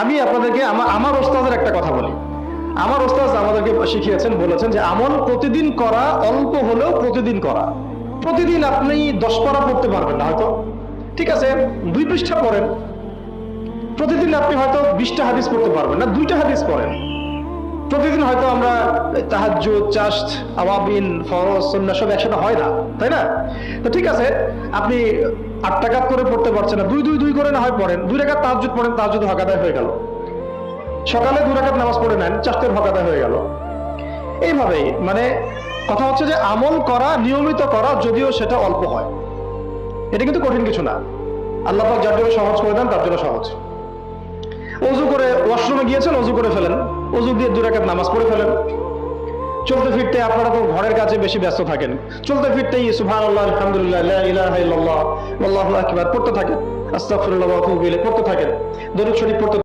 আমি আপনাদেরকে আমার ওস্তাদের একটা কথা বলি। আমার ওস্তাদ আমাদেরকে শিখিয়েছেন, বলেছেন যে আমল প্রতিদিন করা, অল্প হলেও প্রতিদিন করা। প্রতিদিন আপনি দশ পারা পড়তে পারবেন না হয়তো। ঠিক আছে, দুই পৃষ্ঠা পড়েন। প্রতিদিন আপনি হয়তো বিশটা হাদিস পড়তে পারবেন না, দুইটা হাদিস পড়েন। প্রতিদিন হয়তো আমরা আওয়াবিন, ফরজ সন্না সব একসাথে হয় না, তাই না? তো ঠিক আছে, আপনি করে পড়তে পারছেন না, দুই দুই দুই করে না হয় পড়েন, দুই পড়েন হকাদায় হয়ে গেল। সকালে দু রাকাত নামাজ পড়ে নেন হকাদায় হয়ে গেল। মানে কথা হচ্ছে যে আমল করা, নিয়মিত করা, যদিও সেটা অল্প হয়। এটা কিন্তু কঠিন কিছু না। আল্লাহ যার জন্য সহজ করে দেন, তার জন্য সহজ। অজু করে ওয়াশরুমে গিয়েছেন, অজু করে ফেলেন। অজু দিয়ে দু রাকাত নামাজ পড়ে ফেলেন। চলতে ফিরতে আপনারা তো ঘরের কাছে বেশি ব্যস্ত থাকেন। চলতে ফিরতেই সুবহানাল্লাহ, আলহামদুলিল্লাহ ইলাহ আল্লাহ আল্লাহ পড়তে থাকেন। ইলাইহি, পড়তে থাকেন। দরুদ শরীফ পড়তে